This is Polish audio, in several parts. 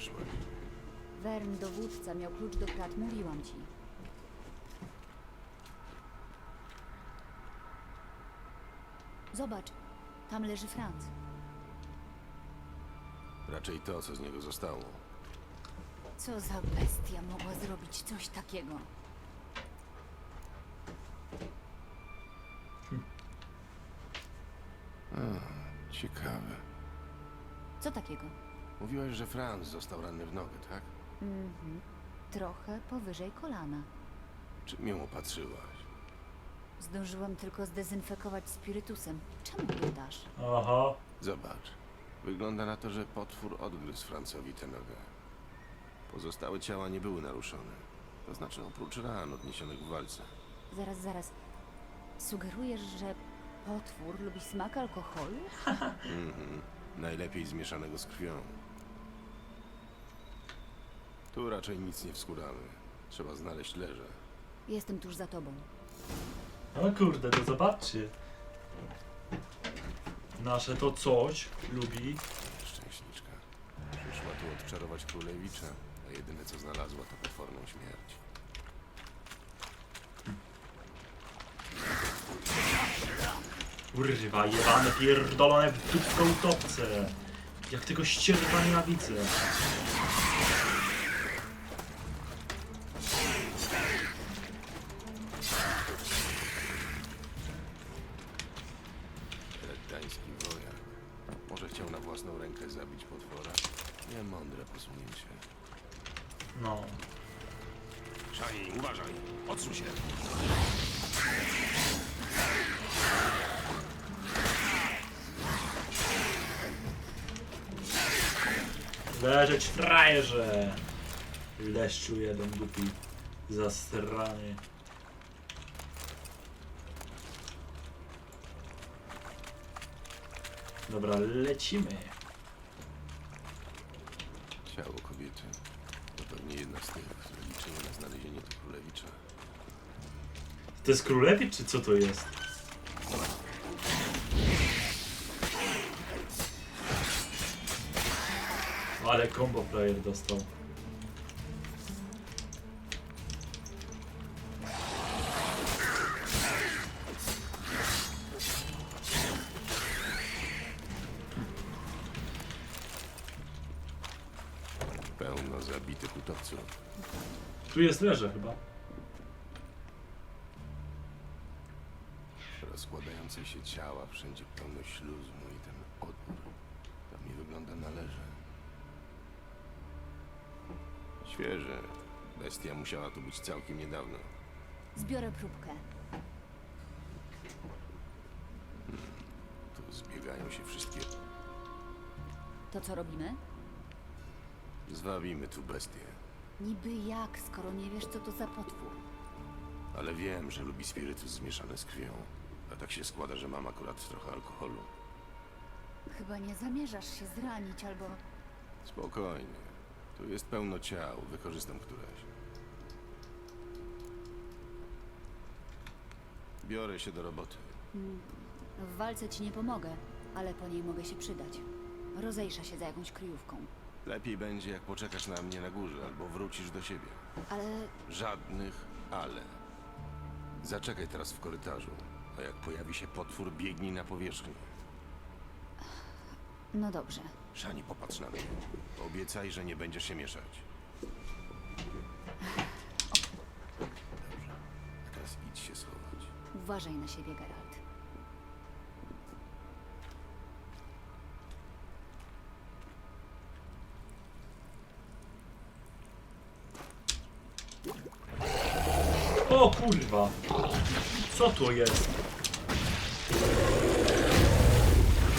weszłaś? Wern, dowódca, miał klucz do krat, mówiłam ci. Zobacz, tam leży Franz. Raczej to, co z niego zostało. Co za bestia mogła zrobić coś takiego? Ciekawe. Co takiego? Mówiłaś, że Franz został ranny w nogę, tak? Mhm. Trochę powyżej kolana. Czym ją opatrzyłaś? Zdążyłam tylko zdezynfekować spirytusem. Czemu pytasz? Aha. Zobacz. Wygląda na to, że potwór odgryzł Francowi tę nogę. Pozostałe ciała nie były naruszone. To znaczy oprócz ran odniesionych w walce. Zaraz, zaraz. Sugerujesz, że potwór lubi smak alkoholu? Mhm. Najlepiej zmieszanego z krwią. Tu raczej nic nie wskóramy. Trzeba znaleźć leże. Jestem tuż za tobą. No kurde, to zobaczcie. Nasze to coś lubi. Szczęśniczka. Przyszła tu odczarować królewicza, a jedyne co znalazła to potworną śmierć. Kurwa, jebane, pierdolone w dupko utopce. Jak tego ścierwa nienawidzę. Leżeć frajerze. Leszczu jeden dupi. Zastrany. Dobra, lecimy. Ciało kobiety. To pewnie jedna z tych, które liczyły na znalezienie tu królewicza. To jest królewicz, czy co to jest? Ale combo player dostał. Pełno zabitych utopców. Tu jest leże chyba. Rozkładające się ciała, wszędzie pełno śluzmu i ten odór. To mi wygląda na leże. Świeże. Bestia musiała tu być całkiem niedawno. Zbiorę próbkę. Tu zbiegają się wszystkie. To co robimy? Zwabimy tu bestię. Niby jak, skoro nie wiesz, co to za potwór? Ale wiem, że lubi spirytus zmieszany z krwią. A tak się składa, że mam akurat trochę alkoholu. Chyba nie zamierzasz się zranić albo... Spokojnie. Tu jest pełno ciał. Wykorzystam któreś. Biorę się do roboty. W walce ci nie pomogę, ale po niej mogę się przydać. Rozejrza się za jakąś kryjówką. Lepiej będzie, jak poczekasz na mnie na górze, albo wrócisz do siebie. Ale Żadnych ale. Zaczekaj teraz w korytarzu, a jak pojawi się potwór, biegnij na powierzchnię. no dobrze. Szani, popatrz na mnie. Obiecaj, że nie będziesz się mieszać. Dobrze. A teraz idź się schować. Uważaj na siebie, Geralt. O kurwa! Co to jest?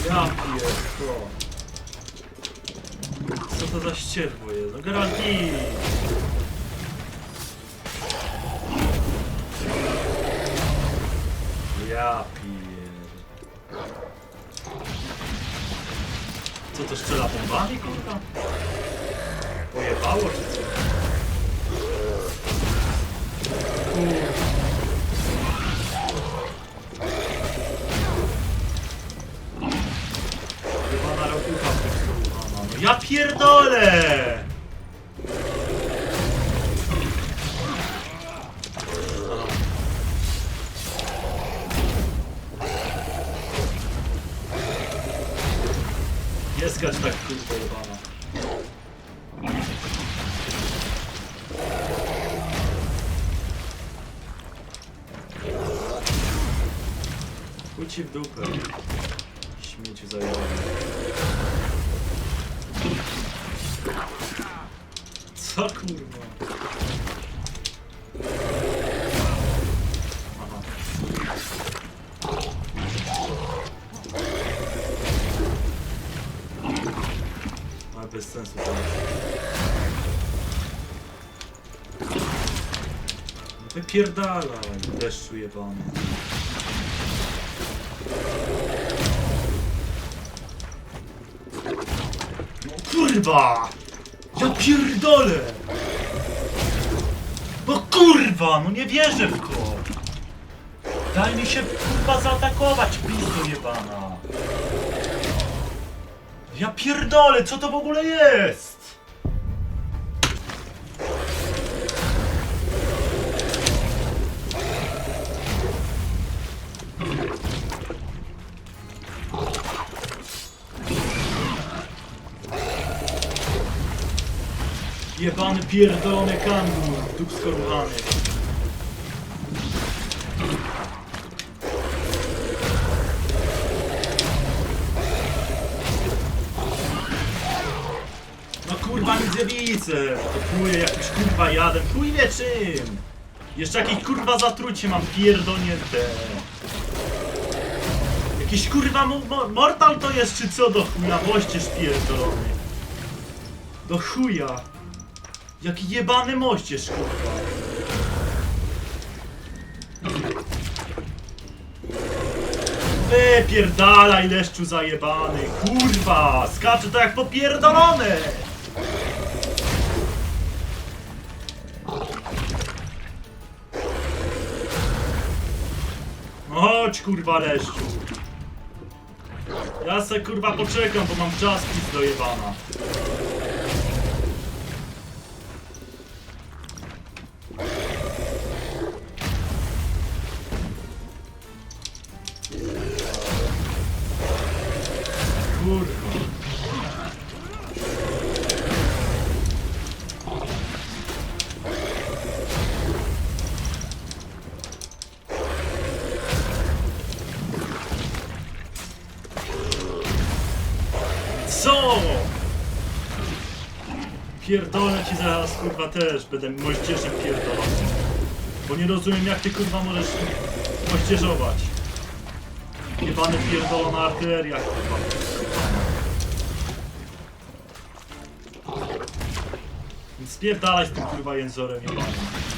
Ja pierdolę. Co to za ścierwo jest? No Geralti! Ja pierd... Co to strzela bombami, kurwa? Pojebało czy co? Kurwa. Ja pierdolę! Nie skacz tak kurwa jebana. Chuj ci w dupę. Sensu jest. No Wypierdalaj, deszczu jebany. No kurwa! Ja pierdolę! No kurwa, no nie wierzę w to! Daj mi się kurwa zaatakować, pizdo jebana! Ja pierdolę, co to w ogóle jest? Jebany pierdolony kangur, dupsko ruchany. To pluje jakimś kurwa jadem. Chuj wie czym. Jeszcze jakieś kurwa zatrucie mam pierdolnięte. Jakiś kurwa mo mo mortal to jest czy co do chuja? Moździerz pierdolony. Do chuja. Jaki jebany moździerz kurwa. Wypierdalaj leszczu zajebany, kurwa! Skacze to jak popierdolone! Kurwa leszczu! Ja se kurwa poczekam, bo mam czas pis dojebana. Pierdolę ci zaraz kurwa też, będę moździerzem pierdolącym. Bo nie rozumiem jak ty kurwa możesz moździerzować. Jebany pierdolona artyleria kurwa. Spierdalaj z tym kurwa jęzorem jebanym.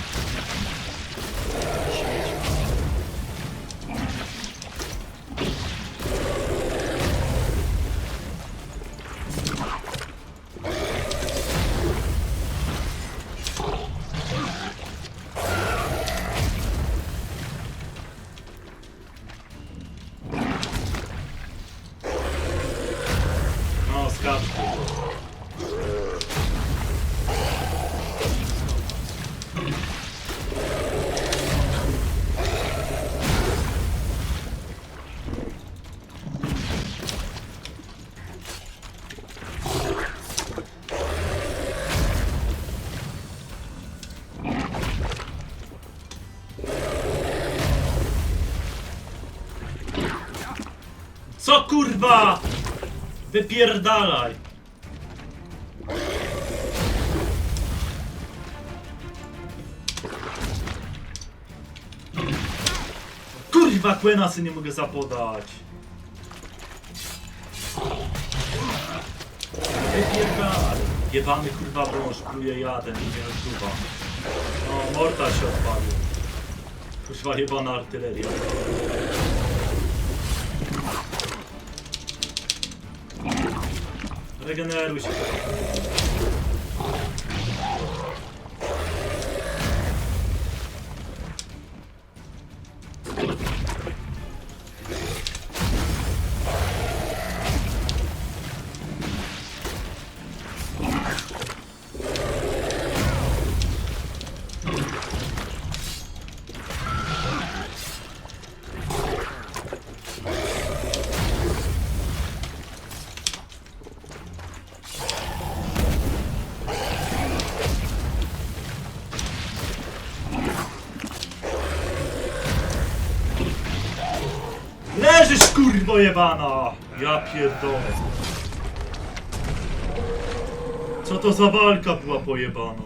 Co kurwa? Wypierdalaj! Kurwa, Kłenasy nie mogę zapodać. Wypierdalaj. Jebany kurwa wąż, pluje jadem, nie rozduwa. O, mortal się odpalił. Kurwa jebana artyleria. Регенеруйся. Kurwo jebana! Ja pierdolę. Co to za walka była pojebana?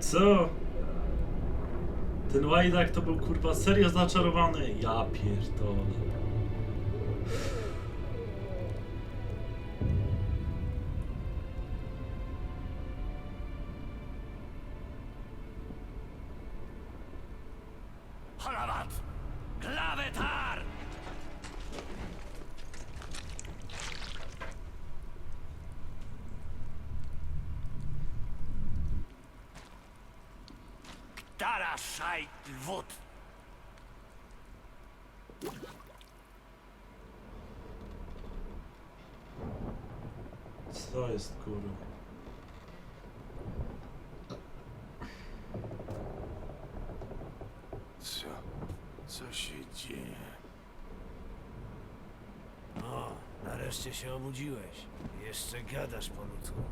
Co? Ten łajdak to był kurwa serio zaczarowany? Ja pierdolę. Halavat! Glavetar! Ktara szajt lwut! Co jest kurwa? Co? Co się dzieje? O, nareszcie się obudziłeś. Jeszcze gadasz po ludzku.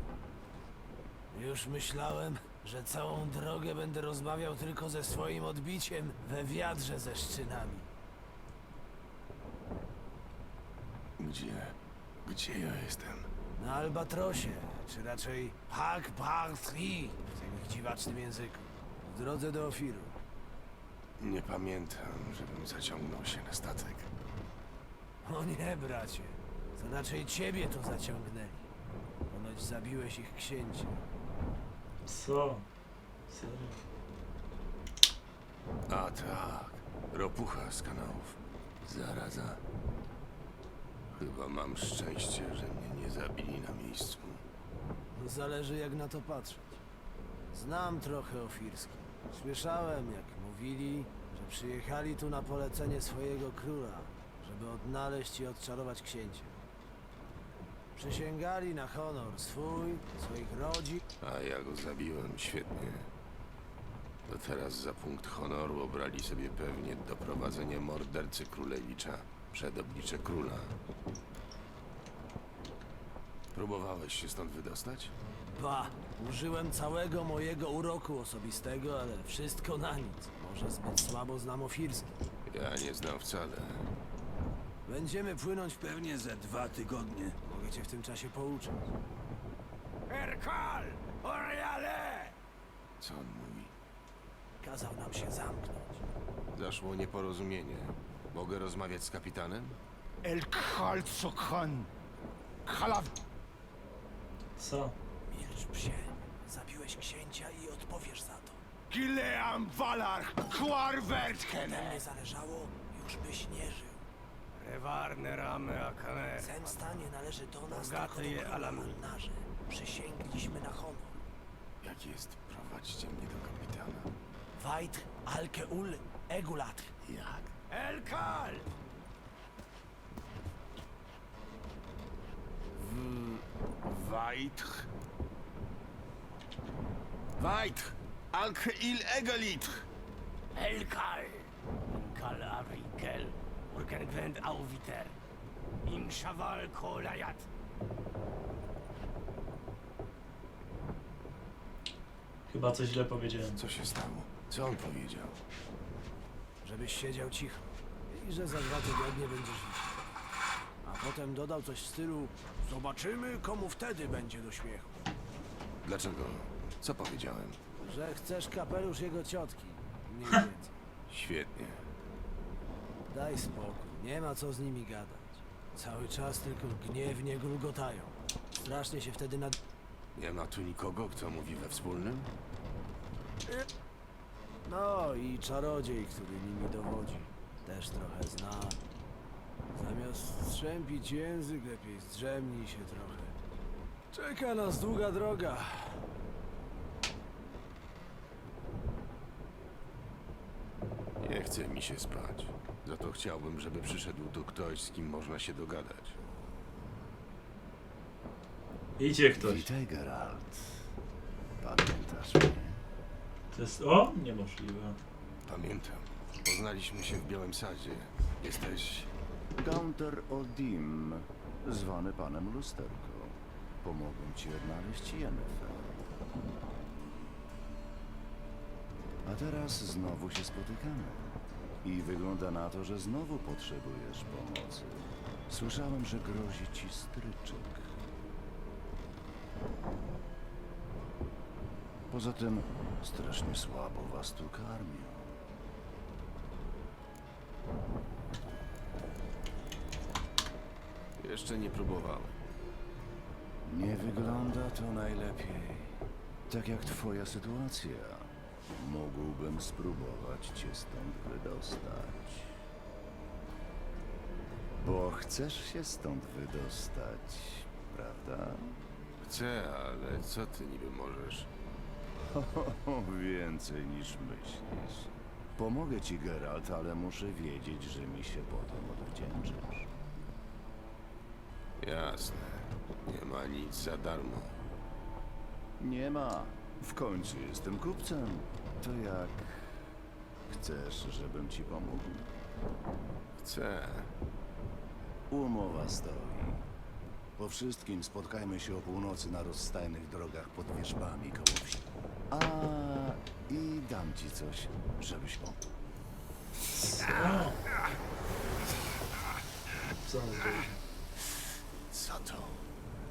Już myślałem, że całą drogę będę rozmawiał tylko ze swoim odbiciem we wiadrze ze szczynami. Gdzie? Gdzie ja jestem? Na Albatrosie, czy raczej Hak Bartri w tym ich dziwacznym języku. W drodze do Ofiru. Nie pamiętam, żebym zaciągnął się na statek. O nie, bracie. To raczej ciebie tu zaciągnęli. Ponoć zabiłeś ich księcia. Co? Serio? A tak, ropucha z kanałów. Zaraza. Chyba mam szczęście, że mnie nie zabili na miejscu. Zależy jak na to patrzeć. Znam trochę ofirski. Słyszałem, jak mówili, że przyjechali tu na polecenie swojego króla, żeby odnaleźć i odczarować księcia. Przysięgali na honor swój, swoich rodzin. A ja go zabiłem świetnie. To teraz za punkt honoru obrali sobie pewnie doprowadzenie mordercy królewicza przed oblicze króla. Próbowałeś się stąd wydostać? Ba, użyłem całego mojego uroku osobistego, ale wszystko na nic. Może zbyt słabo znam ofirski. Ja nie znam wcale. Będziemy płynąć pewnie ze dwa tygodnie. Cię w tym czasie pouczyć. Erkal! Oriale! Co on mówi? Kazał nam się zamknąć. Zaszło nieporozumienie. Mogę rozmawiać z kapitanem? El Khalzokhan. Khalav. Co? Milcz psie. Zabiłeś księcia i odpowiesz za to. Gileam Valar. Kwarvertken. Gdyby nie zależało, już byś nie żył. Revarne rame akane. Zemsta nie należy do nas, Bogate tylko je do króla Alamu. marynarze. Przysięgliśmy na honor. Jak jest? Prowadźcie mnie do kapitana. Wajt alkeul egulat. Jak? El Kal. Weitch. Weitch. Alke il egalitch. Elkal. Kal Avikel. Urgengwend Auviter. In Shaval Kolayat. Chyba coś źle powiedziałem. Co się stało? Co on powiedział? Żebyś siedział cicho. I że za dwa tygodnie będziesz żyć. A potem dodał coś w stylu Zobaczymy, komu wtedy będzie do śmiechu. Dlaczego? Co powiedziałem? Że chcesz kapelusz jego ciotki. Mniej więcej. Świetnie. Daj spokój, nie ma co z nimi gadać. Cały czas tylko gniewnie gulgotają. Strasznie się wtedy nad... Nie ma tu nikogo, kto mówi we wspólnym? No i czarodziej, który nimi dowodzi. Też trochę zna. Zamiast strzępić język, lepiej zdrzemnij się trochę. Czeka nas długa droga. Nie chce mi się spać. Za to chciałbym, żeby przyszedł tu ktoś, z kim można się dogadać. Idzie ktoś. Witaj, Geralt. Pamiętasz mnie? To jest... O! Niemożliwe. Pamiętam. Poznaliśmy się w Białym Sadzie. Jesteś Gaunter Odim, zwany panem Lusterko. Pomogą ci odnaleźć Yennefer. A teraz znowu się spotykamy. I wygląda na to, że znowu potrzebujesz pomocy. Słyszałem, że grozi ci stryczek. Poza tym strasznie słabo was tu karmią. Jeszcze nie próbowałem. Nie wygląda to najlepiej. Tak jak twoja sytuacja. Mógłbym spróbować cię stąd wydostać. Bo chcesz się stąd wydostać, prawda? Chcę, ale co ty niby możesz? O, więcej niż myślisz. Pomogę ci, Geralt, ale muszę wiedzieć, że mi się potem odwdzięczysz. Jasne. Nie ma nic za darmo. Nie ma. W końcu jestem kupcem. To jak chcesz, żebym ci pomógł? Chcę. Umowa stoi. Po wszystkim spotkajmy się o północy na rozstajnych drogach pod wierzbami koło wsi. A i dam ci coś, żebyś mógł. O! Co on zrobił? Co to?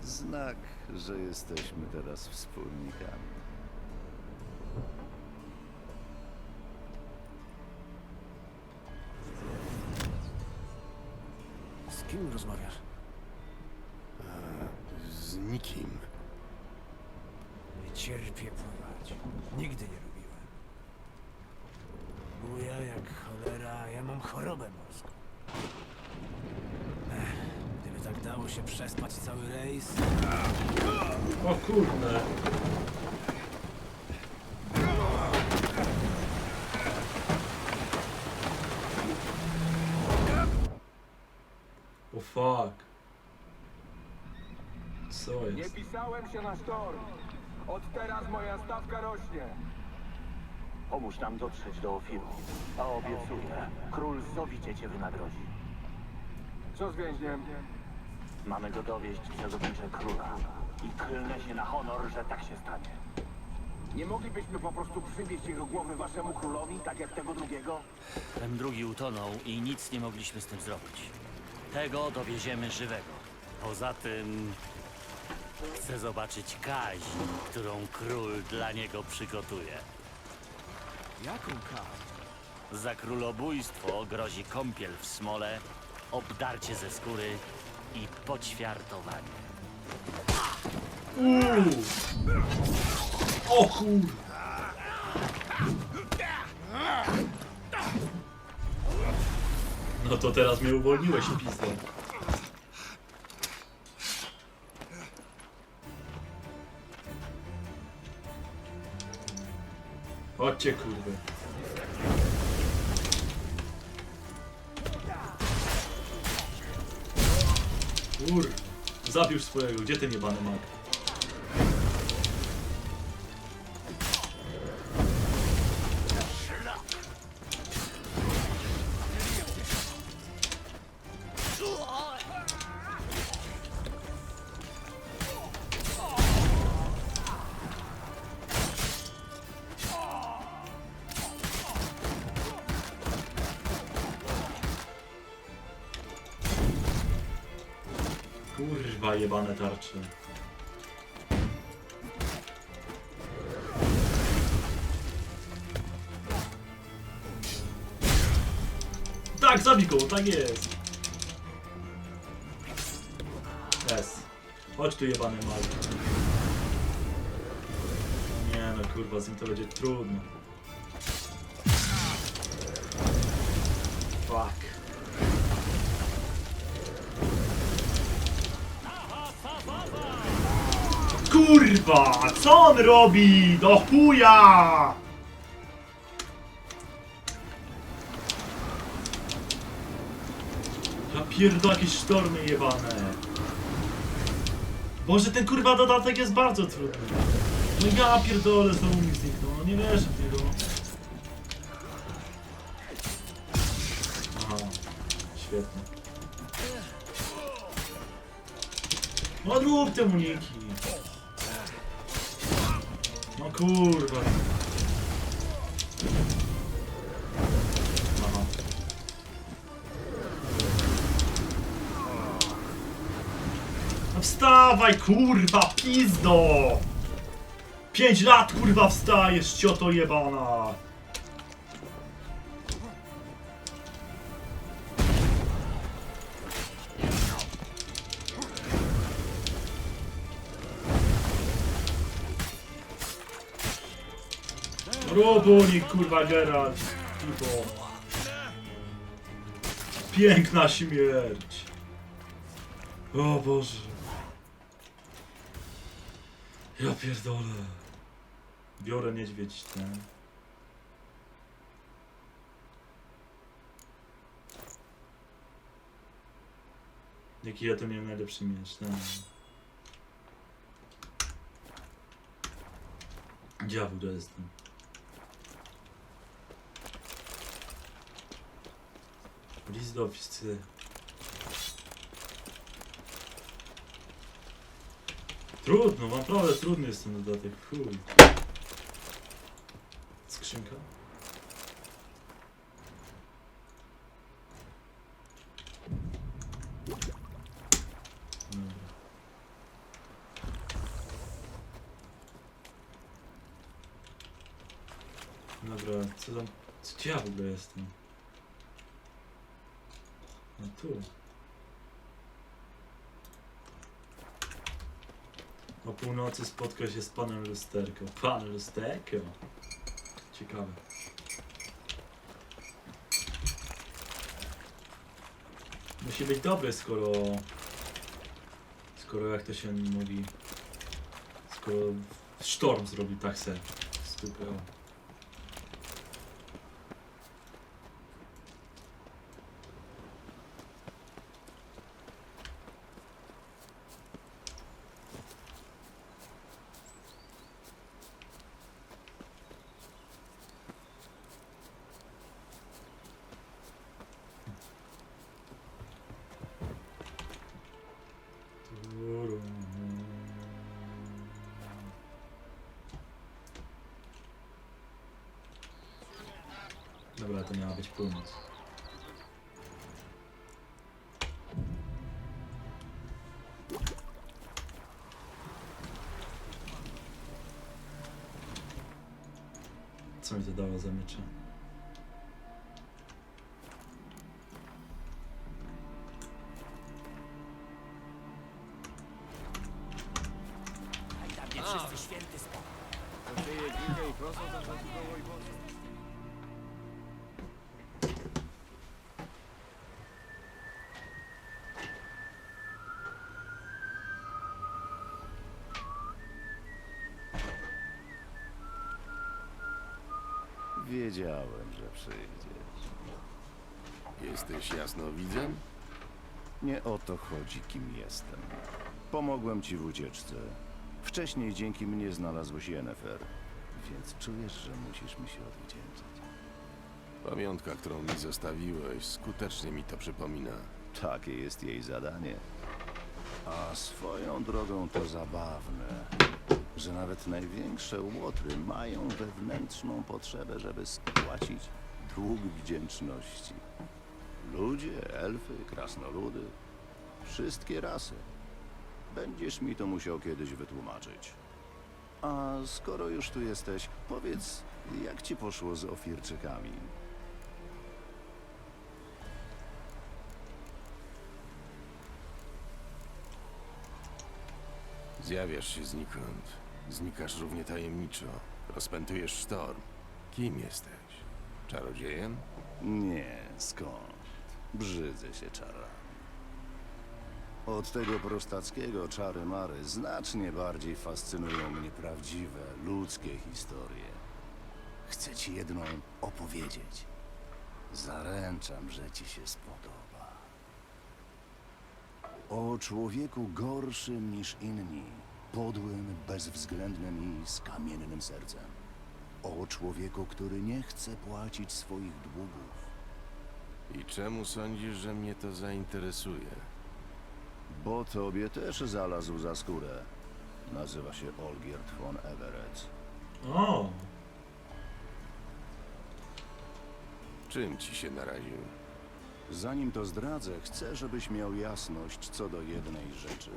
Znak, że jesteśmy teraz wspólnikami. Kim rozmawiasz? Z nikim. Nie cierpię pływać. Nigdy nie lubiłem. Buja jak cholera, ja mam chorobę morską. Ech, gdyby tak dało się przespać cały rejs, O kurde. O fuck. Co Nie jest? pisałem się na sztorm. Od teraz moja stawka rośnie. Pomóż nam dotrzeć do Ofiru. A obiecuję, król zowicie cię wynagrodzi. Co z więźniem? Mamy go dowieść przed oblicze króla. I klnę się na honor, że tak się stanie. Nie moglibyśmy po prostu przywieźć jego głowy waszemu królowi, tak jak tego drugiego? Ten drugi utonął i nic nie mogliśmy z tym zrobić. Tego dowieziemy żywego. Poza tym chcę zobaczyć kaźń, którą król dla niego przygotuje. jaką każ? Za królobójstwo grozi kąpiel w smole, obdarcie ze skóry i poćwiartowanie. Uuu. O kur... No to teraz mnie uwolniłeś, pizdę. Chodźcie, kurwy. Kur... Zabił swojego. Gdzie ten jebany mag? Kurwa jebane tarcze. Tak, zabij go, tak jest. Jest. Chodź tu jebany mały. Nie no kurwa, z nim to będzie trudno. Kurwa, co on robi? Do chuja! Ja pierdolę jakieś sztormy jebane. Boże, ten kurwa dodatek jest bardzo trudny. No ja pierdolę, znowu mi zniknął, no nie wierzę w niego. Aha, świetnie. No rób te uniki. Kurwa. No wstawaj kurwa, pizdo! Pięć lat kurwa wstajesz, cioto jebana! Robunik, kurwa, Geralt. Tipo. Piękna śmierć. O Boże. Ja pierdolę. Biorę niedźwiedź ten. Jaki ja to miałem najlepszy miecz, ten. W ogóle jestem? List do oficy. Trudno, naprawdę trudny jest ten dodatek, chuj. Skrzynka? Dobra. Co tam... co- ja w ogóle jestem? Tu. O północy spotka się z panem Lusterko. Pan Lusterko. Ciekawe. Musi być dobry, skoro... Skoro jak to się mówi... Skoro sztorm zrobi tak se. Super. Co mi to dało za Wiedziałem, że przyjdziesz. Jesteś jasnowidzem? Nie o to chodzi, kim jestem. Pomogłem ci w ucieczce. Wcześniej dzięki mnie znalazłeś Yennefer, więc czujesz, że musisz mi się odwdzięczyć. Pamiątka, którą mi zostawiłeś, skutecznie mi to przypomina. Takie jest jej zadanie. A swoją drogą to zabawne, że nawet największe łotry mają wewnętrzną potrzebę, żeby spłacić dług wdzięczności. Ludzie, elfy, krasnoludy, wszystkie rasy. Będziesz mi to musiał kiedyś wytłumaczyć. A skoro już tu jesteś, powiedz, jak ci poszło z ofirczykami? Zjawiasz się znikąd. Znikasz równie tajemniczo. Rozpętujesz sztorm. Kim jesteś? Czarodziejem? Nie, skąd? Brzydzę się czarami. Od tego prostackiego czary mary znacznie bardziej fascynują mnie prawdziwe, ludzkie historie. Chcę ci jedną opowiedzieć. Zaręczam, że ci się spodoba. O człowieku gorszym niż inni, podłym, bezwzględnym i z kamiennym sercem. O człowieku, który nie chce płacić swoich długów. I czemu sądzisz, że mnie to zainteresuje? Bo tobie też zalazł za skórę. Nazywa się Olgierd von Everett. O, Czym ci się naraził? Zanim to zdradzę, chcę, żebyś miał jasność co do jednej rzeczy.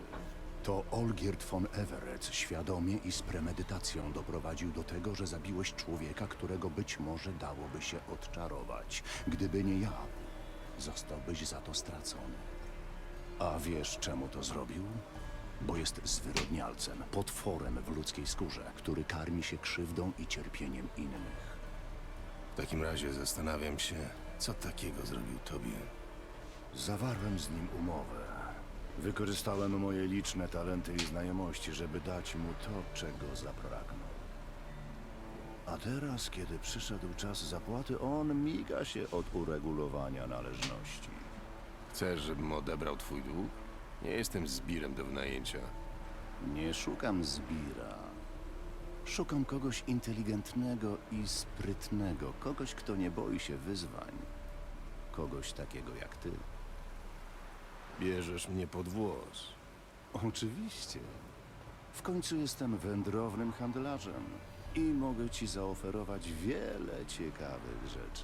To Olgierd von Everett świadomie i z premedytacją doprowadził do tego, że zabiłeś człowieka, którego być może dałoby się odczarować. Gdyby nie ja, zostałbyś za to stracony. A wiesz, czemu to zrobił? Bo jest zwyrodnialcem, potworem w ludzkiej skórze, który karmi się krzywdą i cierpieniem innych. W takim razie zastanawiam się, co takiego zrobił tobie. Zawarłem z nim umowę. Wykorzystałem moje liczne talenty i znajomości, żeby dać mu to, czego zapragnął. A teraz, kiedy przyszedł czas zapłaty, on miga się od uregulowania należności. Chcesz, żebym odebrał twój dług? Nie jestem zbirem do wynajęcia. Nie szukam zbira. Szukam kogoś inteligentnego i sprytnego, kogoś, kto nie boi się wyzwań. Kogoś takiego jak ty. Bierzesz mnie pod włos. Oczywiście. W końcu jestem wędrownym handlarzem i mogę ci zaoferować wiele ciekawych rzeczy.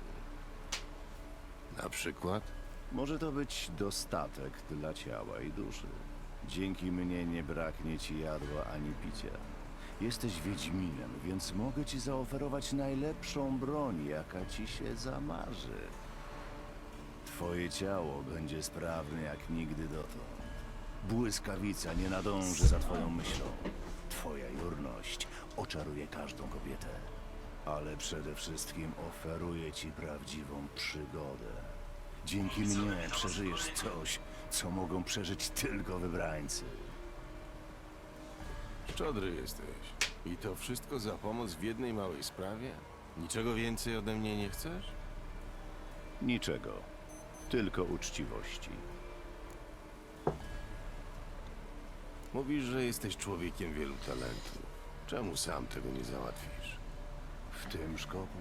Na przykład? Może to być dostatek dla ciała i duszy. Dzięki mnie nie braknie ci jadła ani picia. Jesteś Wiedźminem, więc mogę ci zaoferować najlepszą broń, jaka ci się zamarzy. Twoje ciało będzie sprawne jak nigdy dotąd. Błyskawica nie nadąży za twoją myślą. Twoja jurność oczaruje każdą kobietę. Ale przede wszystkim oferuje ci prawdziwą przygodę. Dzięki mnie przeżyjesz coś, co mogą przeżyć tylko wybrańcy. Szczodry jesteś. I to wszystko za pomoc w jednej małej sprawie? Niczego więcej ode mnie nie chcesz? Niczego, tylko uczciwości. Mówisz, że jesteś człowiekiem wielu talentów. Czemu sam tego nie załatwisz? W tym szkopu.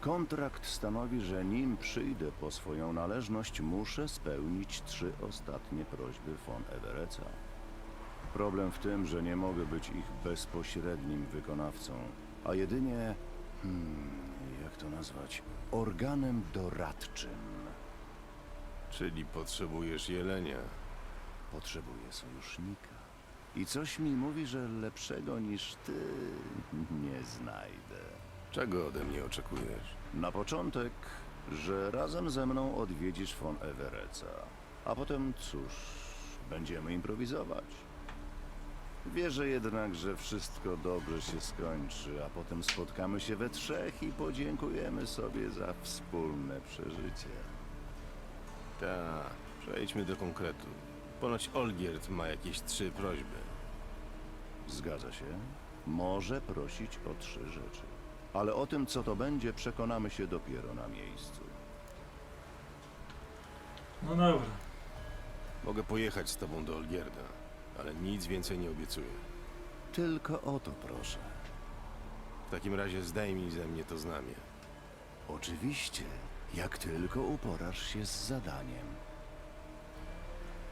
Kontrakt stanowi, że nim przyjdę po swoją należność, muszę spełnić trzy ostatnie prośby von Evereca. Problem w tym, że nie mogę być ich bezpośrednim wykonawcą, a jedynie, hmm, jak to nazwać, organem doradczym. Czyli potrzebujesz jelenia. Potrzebuję sojusznika. I coś mi mówi, że lepszego niż ty nie znajdę. Czego ode mnie oczekujesz? Na początek, że razem ze mną odwiedzisz von Evereca. A potem, cóż, będziemy improwizować. Wierzę jednak, że wszystko dobrze się skończy, a potem spotkamy się we trzech i podziękujemy sobie za wspólne przeżycie. Tak, przejdźmy do konkretu. Ponoć Olgierd ma jakieś trzy prośby. Zgadza się? Może prosić o trzy rzeczy. Ale o tym, co to będzie, przekonamy się dopiero na miejscu. no dobra. Mogę pojechać z tobą do Olgierda, ale nic więcej nie obiecuję. Tylko o to proszę. W takim razie zdejmij ze mnie to znamie. Oczywiście, jak tylko uporasz się z zadaniem.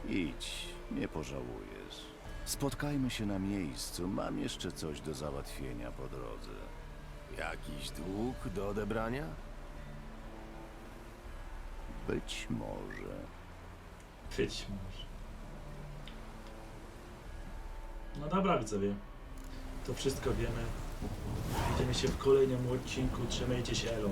Idź, nie pożałujesz. Spotkajmy się na miejscu. Mam jeszcze coś do załatwienia po drodze. Jakiś dług do odebrania? Być może. Być może. No dobra, widzowie. To wszystko wiemy. Widzimy się w kolejnym odcinku. Trzymajcie się, Elo.